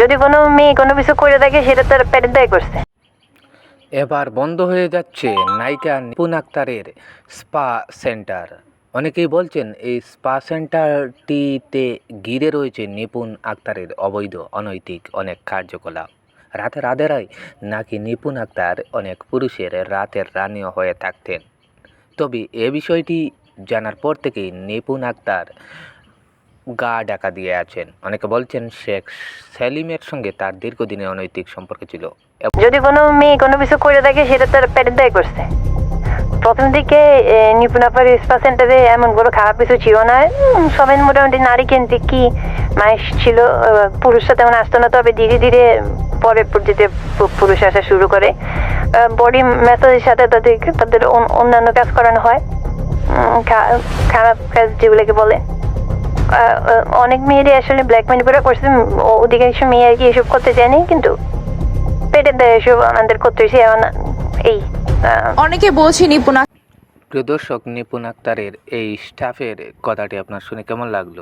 যদি কোনো মেয়ে কোনো কিছু করে থাকে সেটা তার পেটের দায় করছে। এবার বন্ধ হয়ে যাচ্ছে নায়িকা নিপুণ আক্তারের স্পা সেন্টার। অনেকেই বলছেন, এই স্পা সেন্টারটিতে ঘিরে রয়েছে নিপুণ আক্তারের অবৈধ, অনৈতিক অনেক কার্যকলাপ। রাতের আধেরাই নাকি নিপুণ আক্তার অনেক পুরুষের রাতের রানীও হয়ে থাকতেন। তবে এ বিষয়টি জানার পর থেকেই নিপুণ আক্তার গা ডাকা দিয়ে আছেন। অনেকে বলছেন শেখ সেলিমের সঙ্গে তার দীর্ঘদিনের অনৈতিক সম্পর্ক ছিল। যদি কোনো মেয়ে কোনো কিছু করে থাকে, সেটা তার পেটের দায় করছে। প্রথম দিকে নিপুণাপার স্পা সেন্টারে এমন কোনো খারাপ কিছু ছিল না। সবাই মোটামুটি নারী কেন্দ্রিক কি মানুষ ছিল পুরুষরা তেমন আসতো না। তবে ধীরে ধীরে পরে পর্যায়ে পু- পুরুষ আসা শুরু করে। বডি ম্যাসাজের সাথে তাদের তাদের অন্যান্য কাজ করানো হয়। খারাপ কাজ যেগুলোকে বলে। অনেক মেয়েরই আসলে ব্ল্যাকমেল করে করছে। অধিকাংশ মেয়ে আর কি এসব করতে চায়নি কিন্তু পেটের দায় এসব আমাদের করতে হয়েছে এমন এই আহ, অনেকে বলছে নিপুণ প্রিয় দর্শক নিপুণ আক্তারের এই স্টাফের কথাটি আপনার শুনে কেমন লাগল?